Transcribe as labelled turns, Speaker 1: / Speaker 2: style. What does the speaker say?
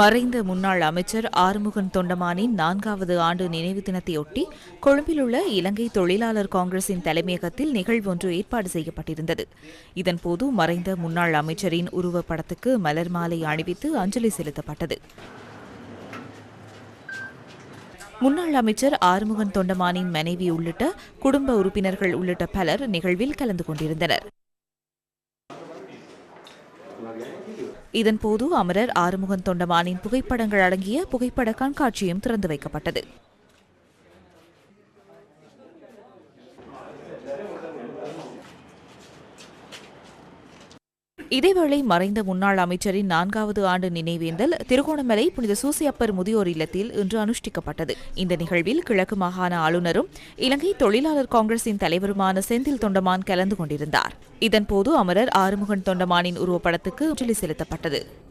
Speaker 1: மறைந்த முன்னாள் அமைச்சர் ஆறுமுகன் தொண்டமானின் நான்காவது ஆண்டு நினைவு தினத்தையொட்டி கொழும்பிலுள்ள இலங்கை தொழிலாளர் காங்கிரசின் தலைமையகத்தில் நிகழ்வு ஒன்று ஏற்பாடு செய்யப்பட்டிருந்தது. இதன்போது மறைந்த முன்னாள் அமைச்சரின் உருவப்படத்துக்கு மலர் மாலை அணிவித்து அஞ்சலி செலுத்தப்பட்டது. முன்னாள் அமைச்சர் ஆறுமுகன் தொண்டமானின் மனைவி உள்ளிட்ட குடும்ப உறுப்பினர்கள் உள்ளிட்ட பலர் நிகழ்வில் கலந்து கொண்டிருந்தனர். இதன்போது அமரர் ஆறுமுகன் தொண்டமானின் புகைப்படங்கள் அடங்கிய புகைப்பட கண்காட்சியும் திறந்து வைக்கப்பட்டது. இதேவேளை மறைந்த முன்னாள் அமைச்சரின் நான்காவது ஆண்டு நினைவேந்தல் திருகோணமலை புனித சூசியப்பர் முதியோர் இல்லத்தில் இன்று அனுஷ்டிக்கப்பட்டது. இந்த நிகழ்வில் கிழக்கு மாகாண ஆளுநரும் இலங்கை தொழிலாளர் காங்கிரசின் தலைவருமான செந்தில் தொண்டமான் கலந்து கொண்டிருந்தார். இதன்போது அமரர் ஆறுமுகன் தொண்டமானின் உருவப்படத்துக்கு அஞ்சலி செலுத்தப்பட்டது.